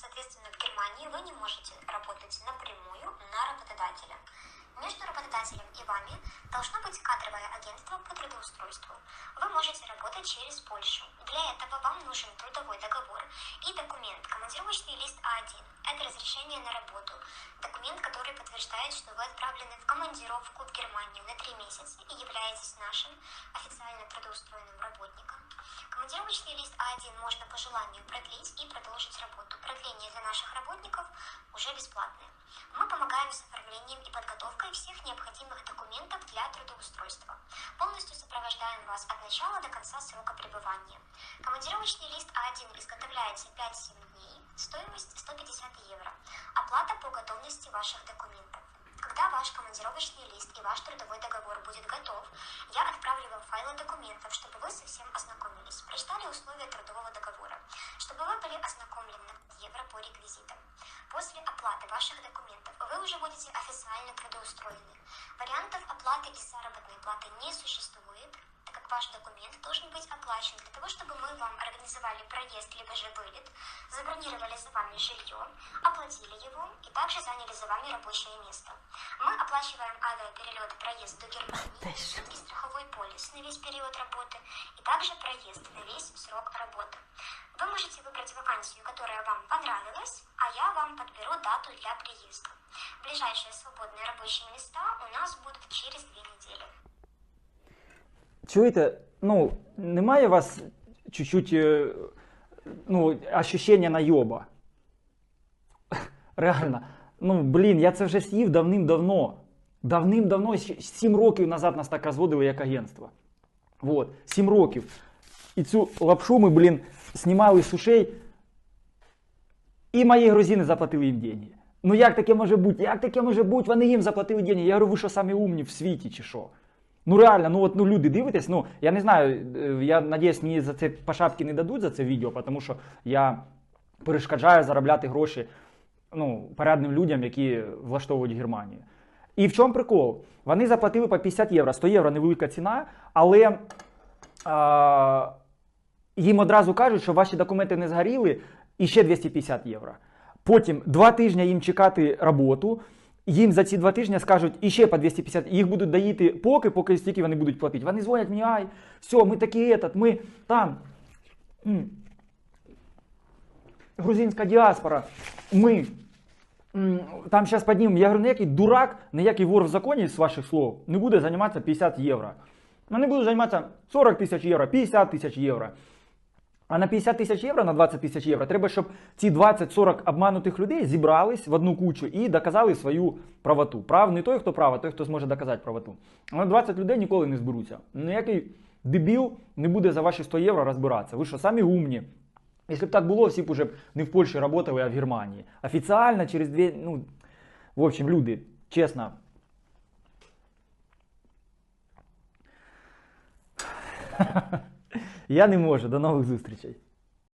Соответственно, в Германии вы не можете работать напрямую на работодателя. Между работодателем и вами должно быть кадровое агентство по трудоустройству. Вы можете работать через Польшу. Для этого вам нужен трудовой договор и документ, командировочный лист А1. Это разрешение на работу. Документ, который подтверждает, что вы отправлены в командировку в Германию на три месяца и являетесь нашим официально трудоустроенным работником. Командировочный лист А1 можно по желанию продлить и продолжить работу. Продление для наших работников уже бесплатное. Мы помогаем с оформлением и подготовкой всех необходимых документов для трудоустройства. Полностью сопровождаем вас от начала до конца срока пребывания. Командировочный лист А1 изготовляется 5-7 дней, стоимость 150 евро. Оплата по готовности ваших документов. Когда ваш командировочный лист и ваш трудовой договор будет готов, я отправлю вам файлы документов, чтобы вы со всем ознакомились, прочитали условия трудового договора, чтобы вы были ознакомлены евро по реквизитам. После оплаты ваших документов уже будете официально трудоустроены. Вариантов оплаты из заработной платы не существует, так как ваш документ должен быть оплачен для того, чтобы мы вам организовали проезд либо же вылет, забронировали за вами жилье, оплатили его и также заняли за вами рабочее место. Мы оплачиваем авиаперелет проезд до Германии, и страховой полис на весь период работы и также проезд на весь срок работы. Вы можете выбрать вакансию, которая вам понравилась, а я вам подберу дату для приезда. Ближайшие свободные рабочие места у нас будут через две недели. Чуєте, ну, немає у вас чуть-чуть е, ну, ощущення найоба? Реально. Ну, блін, я це вже з'їв давним-давно. Давним-давно, ще сім років назад нас так розводили як агентство. Вот, сім років. І цю лапшу ми, блін, знімали з ушей. І мої грузини заплатили їм деньги. Ну як таке може бути? Як таке може бути? Вони їм заплатили деньги. Я говорю, ви що самі умні в світі чи що? Ну реально, ну от ну люди дивитесь, ну я не знаю, е, я надіюсь, мені за це по шапки не дадуть за це відео, тому що я перешкоджаю заробляти гроші ну, порядним людям, які влаштовують Германію. І в чому прикол? Вони заплатили по 50 євро. 100 євро невелика ціна, але а, їм одразу кажуть, що ваші документи не згоріли, і ще 250 євро. Потім два тижні їм чекати роботу. Їм за ці два тижні скажуть іще по 250, їх будуть даїти поки, поки стільки вони будуть платити. Вони дзвонять мені, ай, все, ми такі этот, ми там. Грузинська діаспора, ми там зараз піднімемо. Я говорю, ніякий дурак, ніякий вор в законі з ваших слов не буде займатися 50 євро. Вони будуть займатися 40 тисяч євро, 50 тисяч євро. А на 50 тисяч євро, на 20 тисяч євро, треба, щоб ці 20-40 обманутих людей зібрались в одну кучу і доказали свою правоту. Прав не той, хто прав, а той, хто зможе доказати правоту. Але 20 людей ніколи не зберуться. Ніякий дебіл не буде за ваші 100 євро розбиратися. Ви що, самі умні? Якщо б так було, всі б уже не в Польщі працювали, а в Германії. Офіціально через дві. Ну, в общем, люди, чесно. Я не можу. До нових зустрічей.